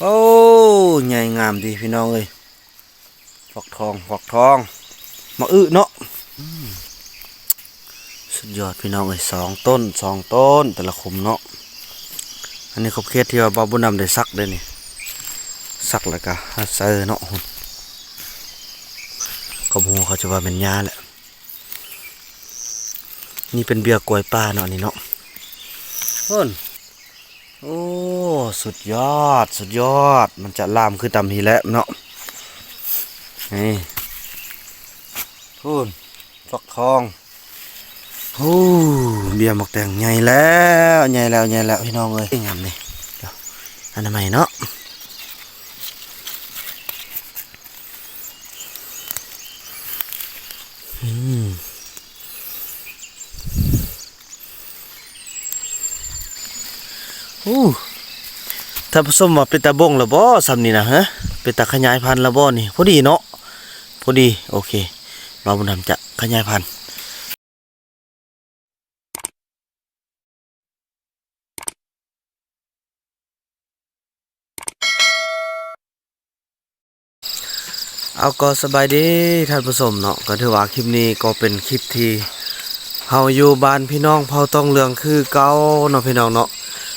โอ้ใหญ่งามดีพี่น้องเอ้ยฝักทองฝักทอง มาอึเนาะอืมสุดยอดพี่น้องเอ้ยสองต้นสองต้น แต่ละขุมเนาะอันนี้ขอบเขตที่ว่าบาบุญนำได้ซักเด้นี่ซักแล้วก็หาเซอร์เนาะหุ่นกบ่ฮู้เขาจะว่าเป็นยาแหละนี่เป็นเบียร์กล้วยป้าเนาะนี่เนาะเพิ่น โอ้ สุดยอด สุดยอด มันจะลามคือตำทีแล้วเนาะ นี่พูนฟักทองโอ้เบียร์หมกแดงใหญ่แล้วใหญ่แล้วใหญ่แล้วพี่น้องเอ้ยงามนี่เดี๋ยวอันนั้นใหม่เนาะอืม อู้ถ้าผสมว่าเป็นตาบงแล้วบ่ซำนี่นะฮะเป็นตาขยายพันธุ์แล้วบ่นี่พอดีเนาะพอดีโอเคเราบุญนำจะขยายพันธุ์เอาก็สบายดีท่านผู้ชมเนาะก็ถือว่าคลิปนี้ก็เป็นคลิปที่เฮาอยู่บ้านพี่น้องเผาต้องเรืองคือเก่าเนาะพี่น้องเนาะ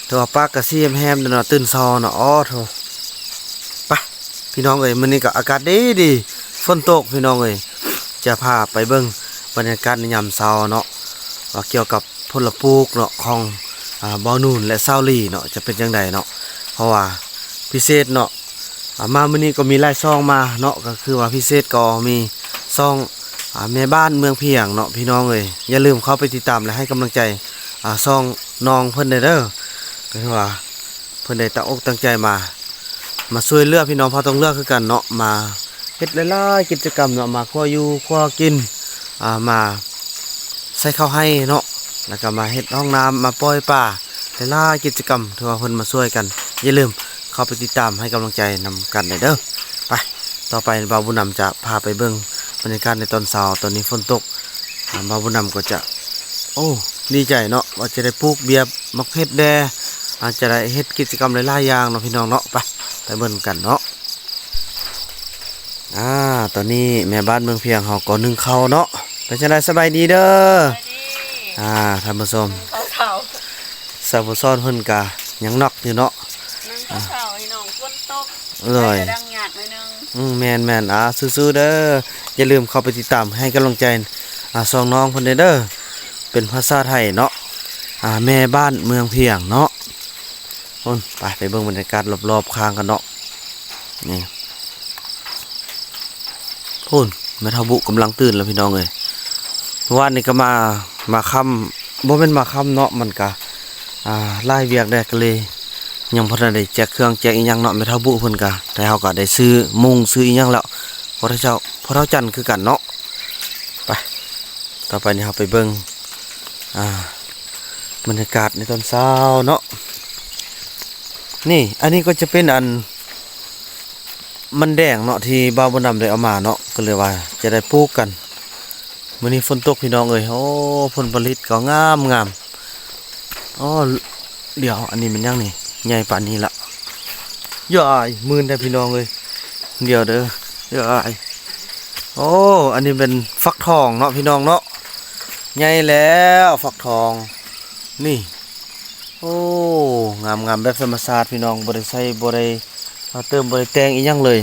แต่วปากกะซีแฮมๆเนาะตื่นซอเนาะอ้อโถไปพี่น้องเอ้ยมื้อนี้ก็อากาศดีดีฝนตกพี่น้องเอ้ยจะพาไปเบิ่งบรรยากาศในยามเช้าเนาะว่าเกี่ยวกับพลปลูกเนาะของอ่าบ่อนูนและเซาลีเนาะจะเป็นจังไดเนาะเพราะว่าพิเศษเนาะอ่ามามื้อนี้ก็มีหลายซองมาเนาะก็คือว่าพิเศษก็มีซองอ่าแม่บ้านเมืองเพียงเนาะพี่น้องเอ้ยอย่าลืมเข้าไปติดตามและให้กำลังใจอ่าซองน้องเพิ่นเด้อเด้อ ก็คือว่าเพิ่นได้ตั้งอกตั้งใจมา มาช่วยเลือกพี่น้องพอต้องเลือกคือกันเนาะมาเฮ็ดหลายๆกิจกรรมเนาะมาครัวอยู่ครัวกินอ่ามาใส่ข้าวให้เนาะแล้วก็มาเฮ็ดห้องน้ำมาปล่อยป่าหลายๆกิจกรรมที่ว่าเพิ่นมาช่วยกัน อย่าลืมเข้าไปติดตามให้กำลังใจนำกันได้เด้อไปต่อไปบ่าวบุญนำจะพาไปเบิ่งบรรยากาศในตอนเช้าตอนนี้ฝนตกบ่าวบุญนำก็จะ โอ้ดีใจเนาะว่าจะได้ปลูกเบียร์มักเพชรแด อาจจะได้เฮ็ดกิจกรรมหลายๆอย่างเนาะพี่น้องเนาะไปไปเบิ่งกันเนาะอ่าตอนนี้แม่บ้านเมืองเพียงเฮาก็นึ่งข้าวเนาะเป็นจังไดสบายดีเด้ออ่าท่านผู้ชมเขาเขาสาวผู้ซ้อนเพิ่นกะยังนอกอยู่เนาะนั่งเขาเขาไอ้น้องฝนตกเลยไปดังหยาดหน่อยนึงอืมแม่นแม่นอ่าสู้ๆเด้ออย่าลืมเข้าไปติดตามให้กำลังใจอ่าสองน้องเพิ่นเด้อเด้อเป็นภาษาไทยเนาะอ่าแม่บ้านเมืองเพียงเนาะพุ่ นไปไปเบิ่งบรรยากาศรอบๆข้างกันเนาะนี่พุ่นแม่เฒ่าบุกำลังตื่นแล้วพี่น้องเอ้ยวานนี้ก็มามาค่ำบ่แม่นมาค่ำเนาะมันก็อ่าไล่เวียกได้ก็เลย ยังพอได้แจกเครื่องแจกอีหยังเนาะแม่เฒ่าบุเพิ่นก็แต่เฮาก็ได้ซื้อมุงซื้ออีหยังแล้วพอเจ้าพอเฒ่าจันทร์คือกันเนาะไปต่อไปนี่เฮาไปเบิ่งอ่าบรรยากาศในตอนเช้าเนาะ นี่ อันนี้ก็จะเป็นอัน มันแดงเนาะที่บาวบ่นำได้เอามาเนาะก็เลยว่า จะได้ปลูกกันมื้อนี้ฝนตกพี่น้องเอ้ยโอ้ผลผลิตก็งามงามอ๋อเดี๋ยว อันนี้มันยังนี่ใหญ่ป่านนี้ละยายหมื่นได้พี่น้องเลยเดี๋ยวเด้อยายโอ้อันนี้เป็นฟักทองเนาะพี่น้องเนาะใหญ่แล้วฟักทองนี่ โอ้งามงามแบบธรรมชาติพี่น้องบริใส่บริเอาเติมบริแตงอีกยังเลย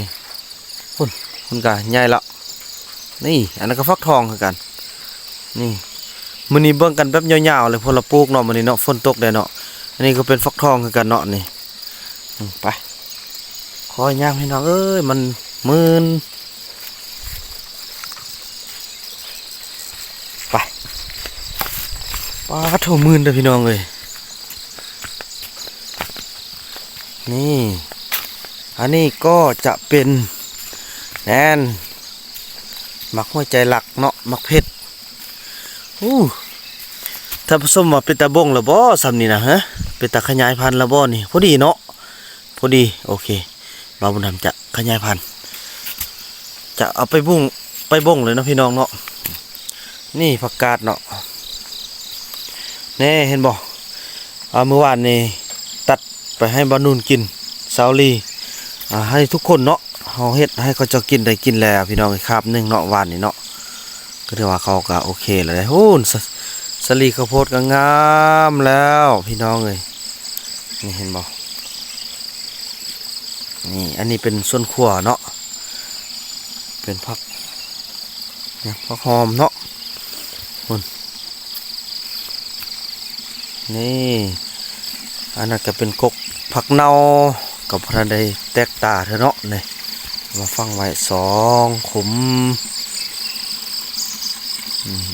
คุณคุณกะใหญ่ละนี่อันนั้นก็ฟักทองคือกัน นี่มื้อนี้เบิ่งกันแบบยาวๆเลยพอเราปลูกเนาะมื้อนี้เนาะฝนตกได้เนาะอันนี้ก็เป็นฟักทองคือกันเนาะนี่ไปขอย่างพี่น้องเอ้ยมันมืนไปปลาโถมืนเด้อพี่น้องเลย นี่ อันนี้ก็จะเป็นแนนมักหัวใจหลักเนาะมักเพชรอู้ถ้าผสมว่าเป็นตาบงล้วบ่ซำนี่นะฮะเป็นตาขยายพันธุ์แล้วบ่นี่พอดีเนาะพอดีโอเคบ่าบุญธรรมจะขยายพันธุ์จะเอาไปบุ้งไปบงเลยนะพี่น้องเนาะนี่ผักกาดเนาะแน่เห็นบ่เอาเมื่อวานนี่ ไปให้บานูนกินซาวลีให้ทุกคนเนาะเฮาเฮ็ดให้เขาจ้ากินได้กินแล้วพี่น้องครับหนึ่งเนาะหวานนี่เนาะก็ถือว่าเขาก็โอเคแล้วเด้โอ้สสลีข้าวโพดก็งามแล้วพี่น้องเอ้ยนี่เห็นบ่นี่อันนี้เป็นส่วนขัวเนาะเป็นผักเนี่ยผักหอมเนาะคุณนี่อันนั้นก็เป็นกก ผักเน่ากับพระใดแตกตาเถอะเนาะนี่มาฟังไว้สองขม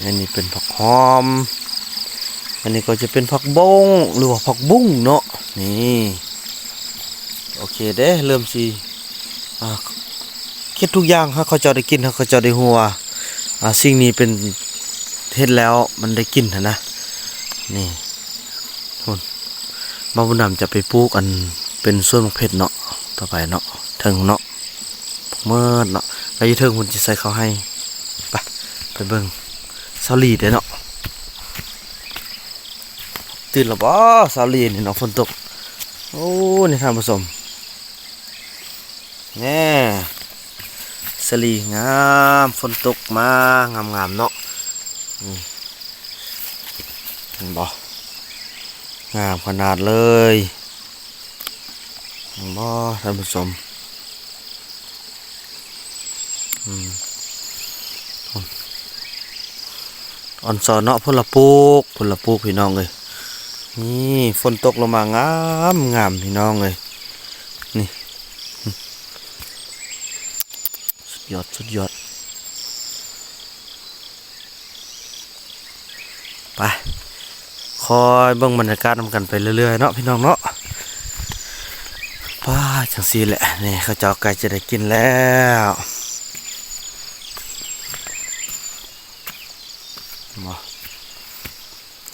อันนี้เป็นผักหอม อันนี้ก็จะเป็นผักบงหรือว่าผักบุ้งเนาะนี่โอเคเด้เริ่มสิคิดทุกอย่างให้เขาจ้าได้กินให้เขาจ้าได้หัวสิ่งนี้เป็นเฮ็ดแล้วมันได้กินนนะนี่คน บ้าบุญนำจะไปปลูกอันเป็นส่วนมะเพ็ดเนาะต่อไปเนาะถึงเนาะเมื่อเนาะแล้วยี่เทิงคุณจะใส่เขาให้ไปไปเบิ่งซาลีเด้เนาะตื่นแล้วบ่สาลีนี่เนาะฝนตกโอ้นี่ท่านผู้ชมแน่สลีงามฝนตกมางามงามๆเนาะนี่เห็นบ่ งามขนาดเลยบ่ท่านผู้ชมอ่อนสอนเนาะพนละปลูกพนละปลูกพี่น้องเลยนี่ฝนตกลงมางามงามพี่น้องเลยนี่สุดยอดสุดยอดไป อยเบิ่งบรรยากาศนำกันไปเรื่อยๆเนาะพี่น้องเนาะป้าจังสีแหละนี่เขาเจ้าไก่จะได้กินแล้วมา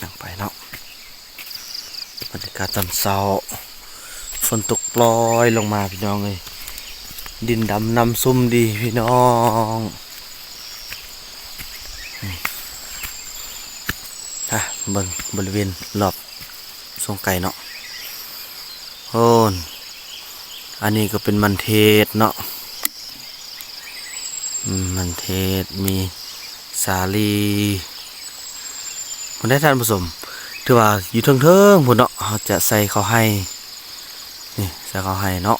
นั่งไปเนาะบรรยากาศตอนเช้าฝนตกปล่อยลงมาพี่น้องเลยดินดำน้ำซุ่มดีพี่น้องนี่ฮะ เบิ่งบริเวณรอบทรงไก่เนาะโอ้นอันนี้ก็เป็นมันเทศเนาะมันเทศมีสาลีมันได้ทานผสมถือว่าอยู่เทิงๆพุ่นเนาะเขาจะใส่เขาให้นี่ใส่เขาให้เนาะ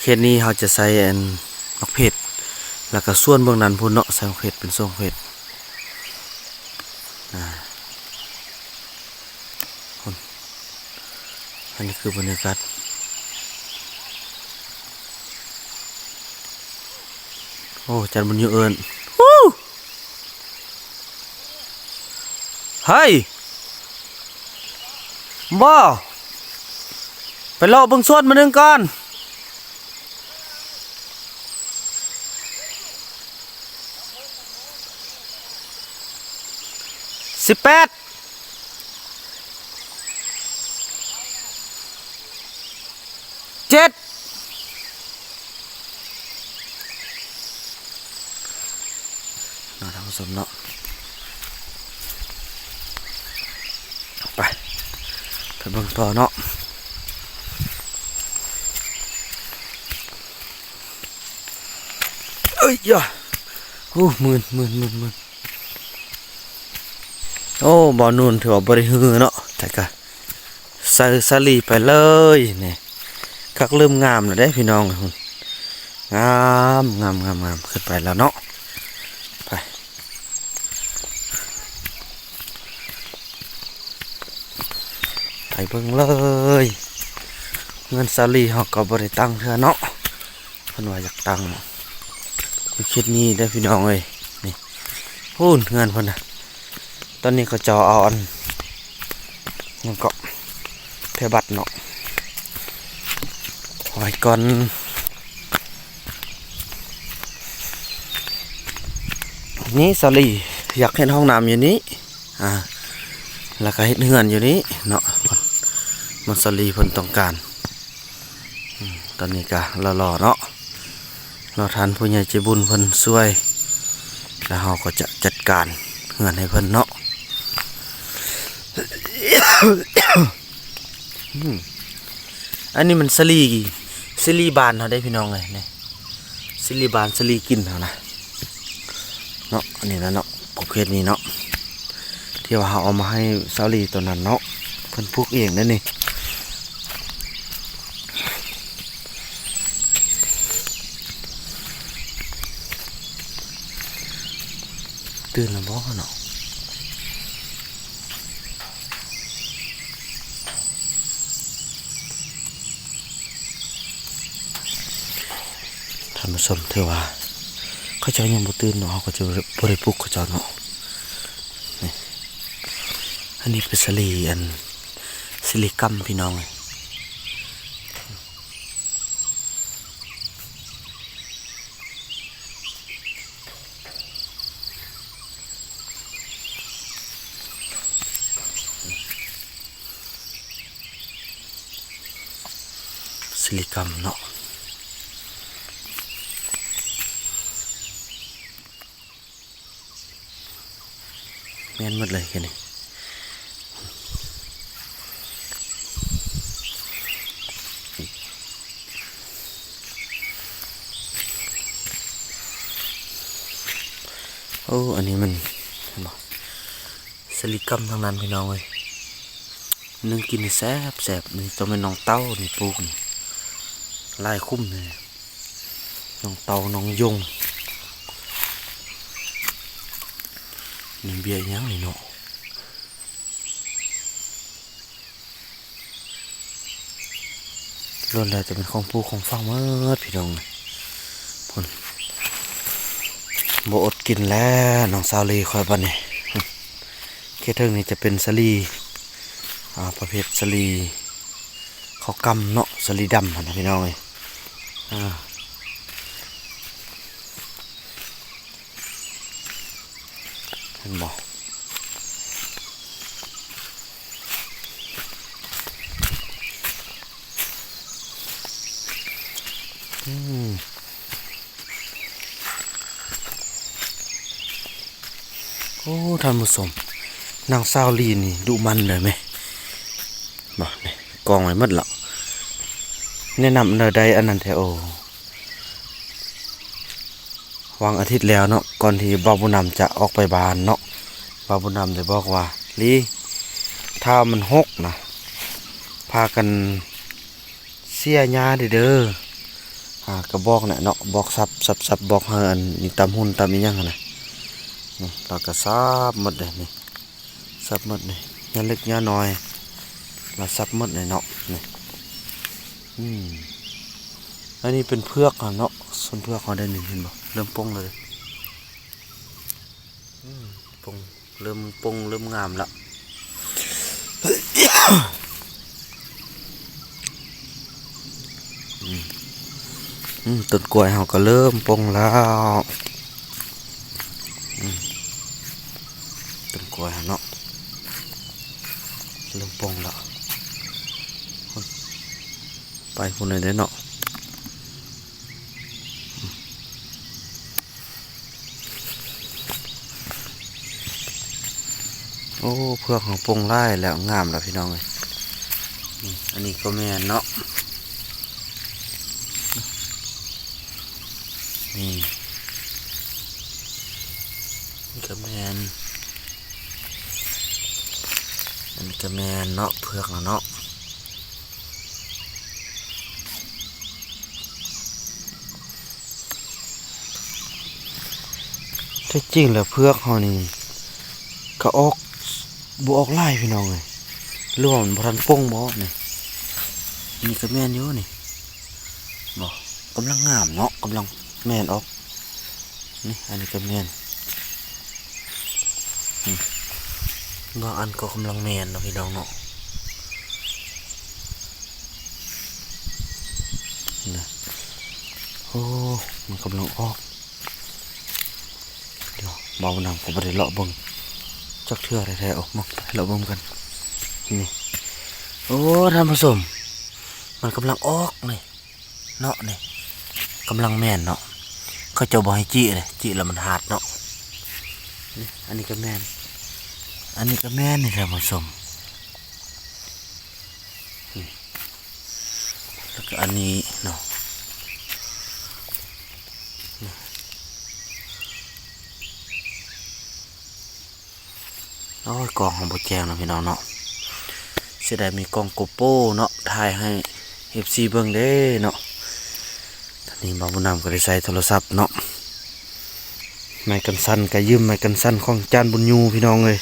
เขตนี้เขาจะใส่อันมักเผ็ดแล้วก็ส่วนเบื้องนั้นพุ่นเนาะใส่มักเผ็ดเป็นส่วนเผ็ด คนอันนี้คือบรรยากาศโอ้จันบุญยูเอิญวู้เฮ้ยบ่ไปรอบิ่งสวดมาหนึ่งก่อน สิบแปดเจ็ดนาะท่านผู้ชมเนาะไปไปเบิ่งต่อเนาะเอ้ยย่ะโอ้หมื่นหมื่นหมื่นหมื่น อ้บอลนูนถือว่าบริฮือเนาะแต่ก็ใส่สลีไปเลยนี่คักเริ่มงามแล้วได้พี่น้องคุณงามงามงามงามขึ้นไปแล้วเนาะไปไปเบิ่งเลยเงินซาลีเขาก็บริตังเธอเนาะเพิ่นว่าอยากตังคิดนี้ได้พี่น้องเอ้ยนี่พูนเงินพิ่นน่ะ ตอนนี้ก็จอเอาอันยังก็เพบัตเนาะไว้ก่อนนี่ซาลีอยากเห็นห้องน้ำอยู่นี้อ่าแล้วก็เฮ็ดเฮือนอยู่นี้เนาะมันสลีเพิ่นต้องการ ตอนนี้ก็รอๆเนาะเราทานผู้ใหญ่ใจบุญเพิ่นช่วย แล้วเราก็จะจัดการเฮือนให้เพิ่นเนาะ อันนี้มันสลีซิลีบานเขาได้พี่น้องเลยนี่ซิลีบานซิลีกินเขานะเนาะอันนี้นะเนาะประเภทนี้เนาะที่ว่าเขาเอามาให้ซาลีตัวนั้นเนาะเพิ่นปลูกเองนั่นนี่ตื่นแล้วบ่เนาะานผู้ชมเทว่าเขาจ้ายังบ่ตื่นเนาะเขาก็จะบ่ได้ปลุกเขาจ้าเนาะนี่อันนี้เป็นสลีอันสลีกัมพี่น้องเลยสลีกัมเนาะ แม่นหมดเลยแค่นี้โอ้ อันนี้มันเห็นบ่สลิกัมทั้งนั้นพี่น้องเลยนึ่งกินแซ่บแซ่บนี่ต้องเป็นน้องเต้านี่ปลูกนี่ลายคุ้มเลยน้องเต้าน้องยง นี่เบียยังนี่เนาะล้วนแล้วจะเป็นของผู้ของฟังเมื่อพี่น้องเลยพุ่นบอดกินแล้วน้องสาวลีคอยบันนี่เคเทิงนี่จะเป็นสลีอ่าประเภทสลีเขาวกำเนาะสลีดำนนะพี่น้องเลยอ่า เห็นบอกอืมโอ้ท่านผู้ชมนางสาวลีนี่ดุมันเลยไหมบอกนี่กองไว้หมดและแนะนำเนอใดอันนั้นแท้โอวางอาทิตย์แล้วเนาะ ก่อนที่บาบุญนำจะออกไปบานเนาะบาบุญนำได้บอกว่าลีถ้ามันหกนะพากันเสียญาเด้อเด้อหากระบอกเนี่ยเนาะบอกซับซับซับบอกเฮินนี่ตำหุ่นตำอีหยังนนะนี่เราก็ซับหมดเลยนี่ซับหมดนี่หญ้าเล็กหญ้าน้อยเราซับหมดเลยเนาะนี่อืมอันนี้เป็นเพือกเนาะส่วนเพือกเขาได้หนึ่งเห็นบ่เริ่มป้งเลย ปงเริ่มปงเริ่มงามแล้วต้นกล้วยเราก็เริ่มปงแล้วต้นกล้วยเราเนาะเริ่มปงแล้วไปคนไหนได้เนาะ อ้เพื่อของปงไล่แล้วงามแล้วพี่น้องเลยอันนี้ก็แม่เนาะนี่ก็แม่นอันนี้ก็แม่นเนาะเพื่อกเนาะถ้าจริงแล้วเพื่อกเขานี่ก็ออก บออกไล่พี่น้องเลยหรือว่ามันพันป้งบ่นี่นี่ก็แม่นอยู่นี่บ่กกำลังงามเนาะกำลังแม่นออกนี่อันนี้ก็แม่นบางอันก็กำลังแม่นเนาะพี่น้องเนาะนะโอ้มันกำลังออกเดี๋ยวเบาหนังผมไปเลาะบิ่ง จักเทื่อแท้ๆออกมาเราเบิ่งกันนี่โอ้ท่านผู้ชมมันกำลังออกนี่เนาะนี่กำลังแม่นเนาะเขาจะบอกให้จีเลยจีแล้วมันหาดเนาะนี่อันนี้ก็แม่นอันนี้ก็แม่นนี่ท่านผู้ชมแล้วก็อันนี้เนาะ โอ้ยกล่องของโบแจงเนะพี่น้องเนาะเสียดายมีกล่องโกโป้เนาะถ่ายให้เอฟซีเบิ่งเด้เนาะตอนนี้บาวบุญนำก็ได้ใส่โทรศัพท์เนาะไม้กันสั้นก็ยืมไม้กันสั้นของจานบุญยูพี่น้องเลย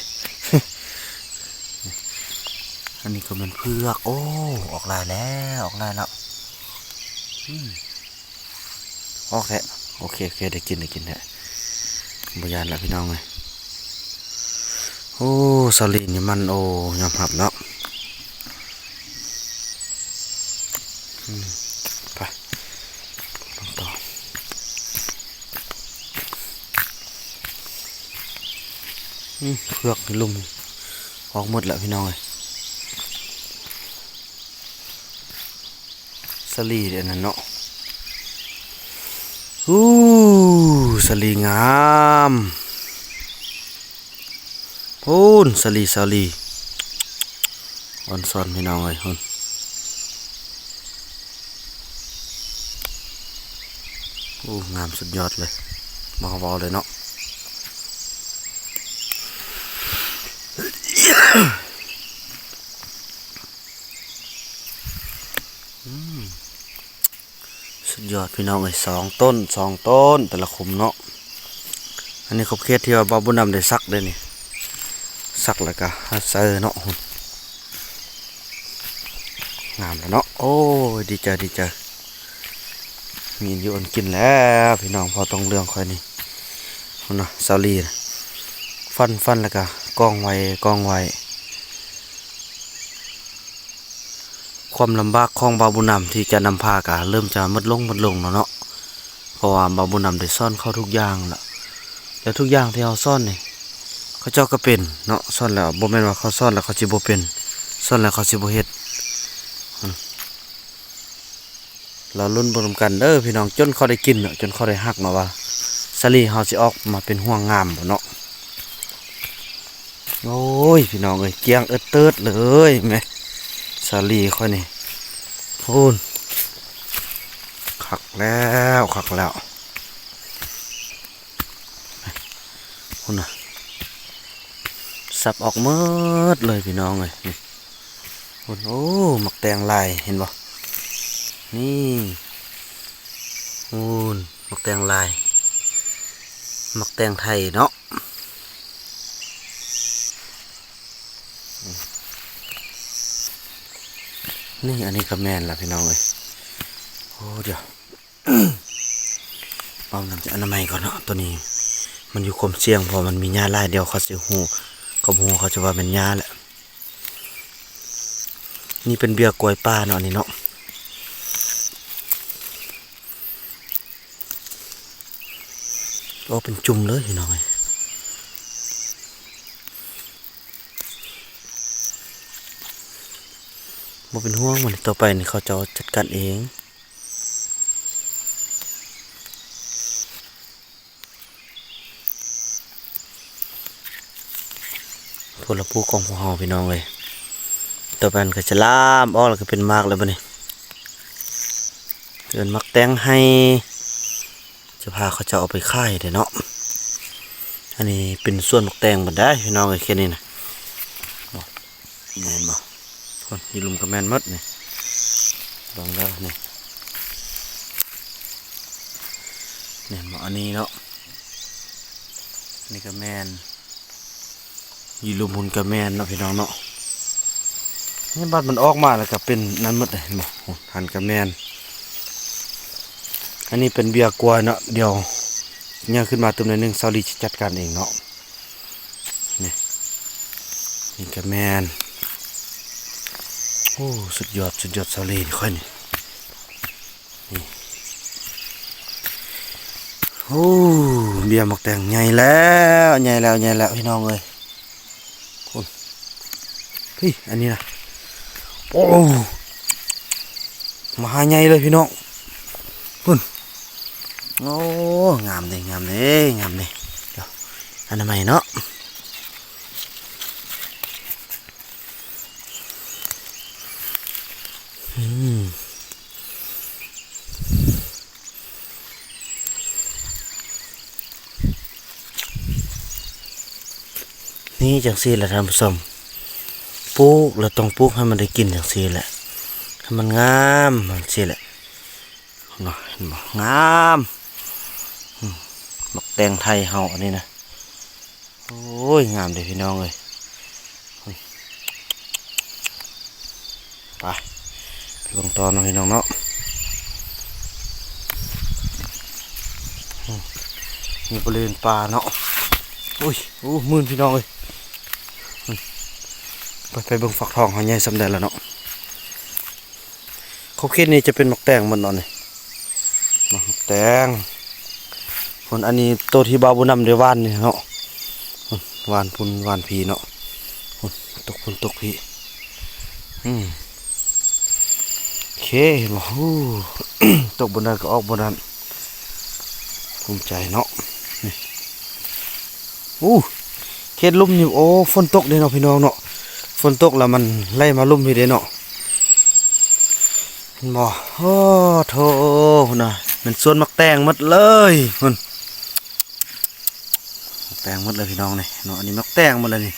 อันนี้ก็เป็นเพือกโอ้ออกลายแล้วออกลายแล้วออกแค่โอเคโอเคได้กินได้กินแหละบยานแล้วพี่น้องเลย โอ้สลีนี่มันโอ้ยอมหับเนาะไปลงต่อเพือกลุ่มออกหมดแล้วพี่น้องเลยสลีเดี๋ยวนั้นเนาะอู้สลีงาม พูนสลีสลีออนซอนพี่น้องเลยคุณโอ้งามสุดยอดเลยมาเบาเลยเนาะสุดยอดพี่น้องเลยสองต้นสองต้นแต่ละคุมเนาะอันนี้ครบเคสที่ว่าบาบุญนำได้ซักเลยนี่ สักแล้วก็ฮัสเซอร์เนาะหุ่นงามแล้วเนาะโอ้ดีใจดีใจมีอยู่อันกินแล้วพี่น้องพอต้องเรื่องค่อยนี่หุ่นนะซาลีนะฟันฟันแล้วก็กองไว้กองไว้ความลำบากของบาบุญนำที่จะนำพากะเริ่มจะมดลงมดลงแล้วเนาะเพราะว่าบาบุญนำได้ซ่อนเข้าทุกอย่างละแล้วทุกอย่างที่เราซ่อนนี่ เขาเจ้าก็เป็นเนาะซ่อนแล้วบ่แม่นว่าเขาซ่อนแล้วเขาสิบ่เป็นซ่อนแล้วเขาสิบ่เฮ็ดเราลุ้นบ่นำกันเด้อพี่น้องจนเขาได้กินเนาะจนเขาได้ฮักเนาว่าสลีเฮาสิออกมาเป็นห่วงงามเนาะโอ้ยพี่น้องเอ้ยเกียงเอิดเติดเลยแม่สลีค่อยนี่พูนคักแล้วคักแล้วพูนน่ะ สับออกเมิดเลยพี่น้องเลยนี่โอ้หมักแตงลายเห็นบ่นี่โอ้นหมักแตงลายหมักแตงไทยเนาะนี่อันนี้ก็แมนละพี่น้องเลยโอ้เดี๋ยวเอาน้ำจะอนามัยก่อนเนาะตัวนี้ มันอยู่คมเสี่ยงเพอมันมีหญ้าลายเดียวเขาเสิหู เขาหูเขาจะว่าเป็นหญ้าแหละ นี่เป็นเบียร์กล้วยป้าเนาะนี่เนาะโอ้เป็นจุ่มเลยพี่น้อยบ่เป็นห่วงมันต่อไปนี่เขาจะจัดการเอง พลผู้กองของเฮาพี่น้องเลยต่อไปนก็จะล่ามออกแล้วก็เป็นมากเลยบัดนี้เกินมักแตงให้ จะพาเขาจะเอาไปค่ายเด้เนาะอันนี้เป็นส่วนมักแตงบัดได้พี่น้องเลยแค่นี้นะบ่แม่นบ่คนยีลุมกับแมนหมดนี่ลองแล้วนี่เนี่ยบ่อันนี้เนาะนี่ก็แมน ยีลุมหุนกระแมนเนาะพี่น้องเนาะนี่บัดมันออกมาแล้วก็เป็นนั้นหมดเลยเนบ่โอ้หันกระแมนอันนี้เป็นเบียร์กล้วเนาะเดี๋ยวเนี่ยขึ้นมาติมหนอยหนึงซาลีจะจัดการเองเนาะนี่นี่กระแมนโอ้สุดยอดสุดยอดซาลีค่อยนี่นี่โอ้เบียร์หมกแตงใหญ่แล้วใหญ่แล้วใหญ่แล้วพี่น้องเอ้ย เฮ้ยอันนี้นะโอ้มาหาใหญ่เลยพี่น้องพุ่นโอ้งามเลยงามเลยงามเลยอันนั้นใหม่เนาะอืมนี่จังซี่ละท่านผู้ชม ปลูกแล้วต้องปลูกให้มันได้กินจังซี่แหละให้มันงามมันซี่แหละเนาะเห็นบ่งามมบักแตงไทยเฮาอันนี้นะโอ้ยงามเด้พี่น้องเอ้ยไปไปบิ่งตอนนะพี่น้องเนาะมีบริเวณป่าเนาะอุ้ยโอ้มื่นพี่น้องเอ้ย ไปไปเบิ่งฝักทองเขาใหญ่สำเร็จแล้วเนาะเขาคิดนี่จะเป็นหมกแตงหมันเนาะนี่หมกแตงคนอันนี้ตัวที่บาบุญนำเดียววานนี่เนาะอืมวานพุนวานพีเนาะตกพุนตกพีอืมโอเคเห็นบ่ฮู้ตกบนนั้นก็ออกบนนั้นภูมิใจเนาะอู้เขตลุ่มนี่โอ้ฝนตกเด้เนาะพี่น้องเนาะ นตกแล้วมันไล่มาลุ่มพี่เด้เนาะบ่โอ้โถนะมันส่วนมักแตงหมดเลยพุ่นแตงหมดเลยพี่น้องนี่เนาะอันนี้มักแตงหมดเลยนี่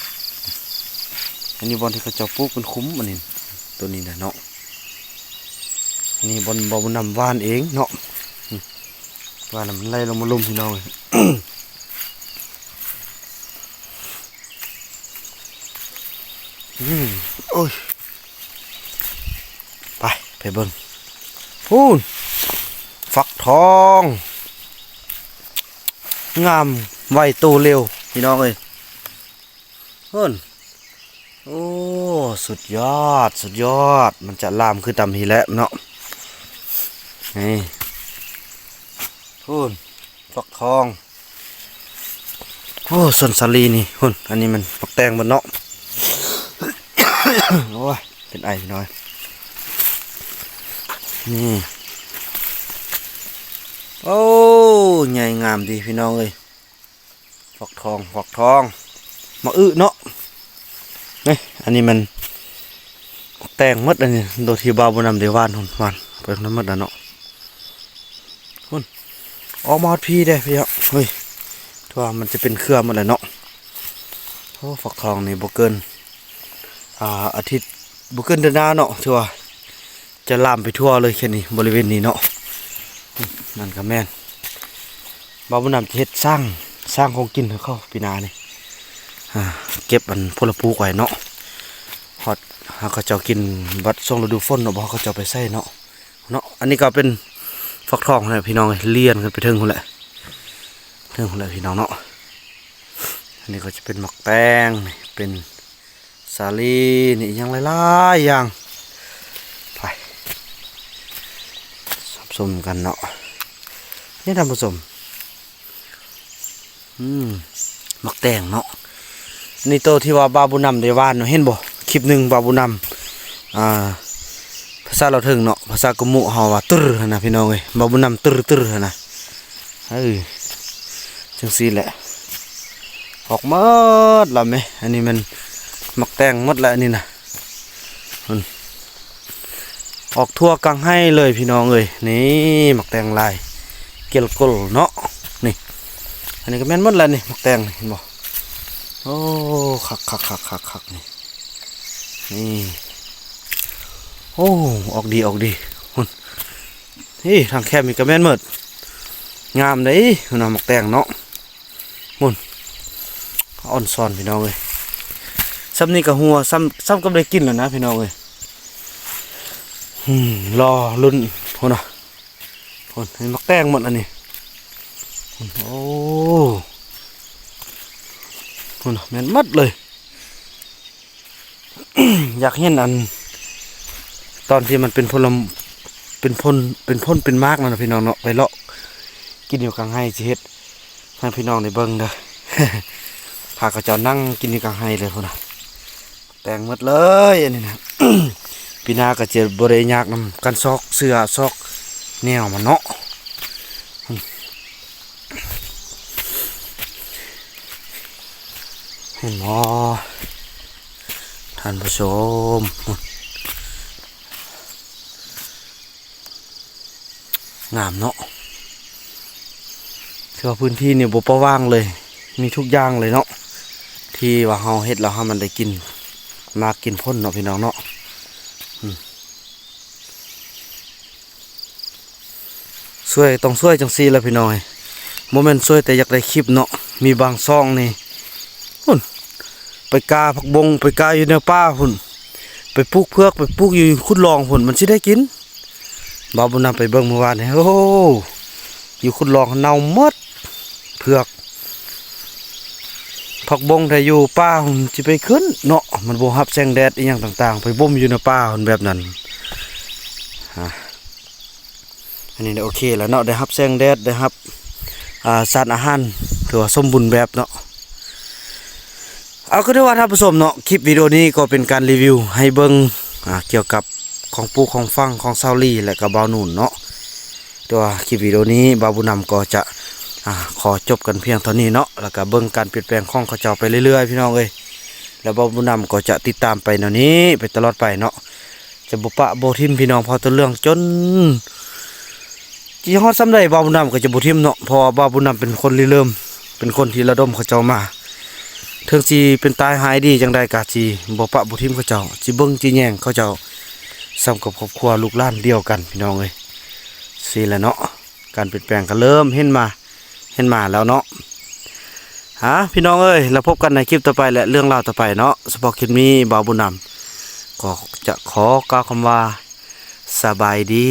อันนี้บอลที่เขาจ้าปลูกเป็นคุ้มอันนี้ตัวนี้นะเนาะอันนี้บอลบอลนำว่านเองเนาะอืมว่านมันไล่ลงมาลุ่มพี่น้องเลย อืมโอ้ย ไป ไปเบิ่งพูนฟักทอง งามไวโตเร็ว พี่น้องเอ้ยเพิ่นโอ้ สุดยอด สุดยอด มันจะลามคือตำทีแล้วเนาะ นี่พูนฟักทอง โอ้ ส่วนสาลีนี่พุ่น อันนี้มันปักแตงบนเนาะ โอ้ย เป็นไอพี่น้อย นี่ โอ้ใหญ่งามดีพี่น้องเอ้ยฟอกทองฟอกทอง มาอึเนาะนี่อันนี้มันแตงมดอันนี้โดยที่บาวบนำเดวานหุ่นวานไปน้ำมดแล้วเนาะหุ่นออกมาฮอดพี่ได้พี่เนาะเฮ้ยทั่วามันจะเป็นเครือหมดเลยเนาะโอ้ฟอกทองนี่บ่เกิน อาอาทิตย์บุกเกิลเดือนหน้าเนาะถือว่าจะลามไปทั่วเลยแค่นี้บริเวณนี้เนาะนั่นก็แม่นบาวบุญนำเฮ็ดสร้างสร้างของกินให้เขาปีนานี่อ่าเก็บอันพลปลูกไว้เนาะฮอดหาเขาเจ้ากินบัดช่วงฤดูฝนเนาะบ่เขาเจ้าไปใส่เนาะเนาะอันนี้ก็เป็นฟักทองนะพี่น้องเลี้ยนกันไปถึงคนแหละถึงคนแหละพี่น้องเนาะอันนี้ก็จะเป็นหมักแตงเป็น สาลีนี่ยังหลายๆอย่างไปสับสมกันเนาะนี่ท่านผู้ชมอืมมักแตงเนาะนี่โตที่ว่าบาบุนำได้วานเนาะเห็นบ่คลิปหนึ่งบาบุนำอ่าภาษาเราถึงเนาะภาษากะมุเฮาว่าตึรนะพี่น้องเอ้ยบาบุนำตึรตึรนะเอ้ยจังซี่แหละออกมาดล้วแม่อันนี้มัน มักแตงมดแล้วนี่นะอออกทั่วกลางให้เลยพี่น้องเอ้ยนี่หมักแตงลาย เกลกลเนาะนี่ อันนี้ก็แม่นมดแล้วนี่หมักแตงเห็นบ่โอ้คักคักคักคักคักนี่นี่โอ้ออกดีออกดีหุ่นนี่ทางแคบมีกระแม่นหมดงามเลยหุ่นเอาหมักแตงเนาะหุ่นอ่อนซอนพี่น้องเอ้ย ซ้ำนี่กับหัวซ้ำซ้ำก็ได้กินแล้วนะพี่น้องเอ้ยอืมรอรุ่นโหนะโหนให้มักแตงหมดอันนี้โอ้โหนะแม่นมัดเลย อยากเห็นอัน ตอนที่มันเป็นพลมเป็นพ่นเป็นพ่นเป็นมากนั่นนะพี่น้องเนาะไปเลาะกินอยู่กลางให้สิเฮ็ดให้พี่น้องได้เบิ่งเด้อพาเขาเจ้านั่งกินอยู่กลางให้เลยพนน่ะ แต่งหมดเลยอันนี้นะปีหน้าก็จะบริยากนำกันซอกเสื้อซอกแนวมันเนาะเห็นบ่ท่านผู้ชมงามเนาะถือว่าพื้นที่เนี่ยบ่ประว่างเลย มีทุกอย่างเลยเนาะที่ว่าเฮาเฮ็ดแล้วเฮามันได้กิน มากินพ้นเนาะพี่น้องเนาะช่วยต้องช่วยจังซี่ละพี่น้อยบ่แม่นช่วยแต่อยากได้คลิปเนาะมีบางซองนี่หุ่นไปกาผักบงไปกาอยู่ในป่าหุ่นไปปลูกเพือกไปปลูกอยู่คุดลองหุ่นมันสิได้กินบ่าวบุญนำไปเบิ่งเมื่อวานนี่โอ้อยู่คุดลองเน่าหมดเพือก ผักบงถ้าอยู่ป่าหุ่นสิไปขึ้นเนาะมันบ่รับแสงแดดอีหยังต่างๆ ไปบ่มอยู่ในป่าหุ่นแบบนั้นอันนี้โอเคแล้วเนาะได้รับแสงแดดได้รับสารอาหารถือว่าสมบูรณ์แบบเนาะเอาก็ได้ว่าท่านผู้ชมเนาะคลิปวิดีโอนี้ก็เป็นการรีวิวให้เบิงเกี่ยวกับของปูของฟังของซาลีและก็บาวนุ่นเนาะต่ว่าคลิปวิดีโอนี้บาวบุญนำก็จะ อ่าขอจบกันเพียงเท่านี้เนาะแล้วก็เบิ่งการเปลี่ยนแปลงของเขาเจ้าไปเรื่อยๆ พี่น้องเอ้ยแล้วบ่าวบุญนำก็จะติดตามไปแนวนี้ ไปตลอดไปเนาะจะบ่ปะบ่ทิมพี่น้องพอตัวเรื่องจนที่ฮอดซ้ำได้บ่าวบุญนำก็จะบ่ทิมเนาะพราะว่าบ่าวบุญนำเป็นคนริเริ่ม เป็นคนที่ระดมเขาเจ้ามาเถึงสิเป็นตายหายดีจังใดก็สิบ่ปะบ่ทิมเขาเจ้าสิเบิ่งสิแยงเขาเจ้าซ้ำกับครอบครัวลูกหลานเดียวกันพี่น้องเอ้ยสิแหละเนาะการเปลี่ยนแปลงก็เริ่มเห็นมา เห็นมาแล้วเนาะฮะพี่น้องเอ้ยเราพบกันในคลิปต่อไปและเรื่องราวต่อไปเนาะสปอร์คลิปนี้บ่าวบุญนำก็จะขอกล่าวคำว่าสบายดี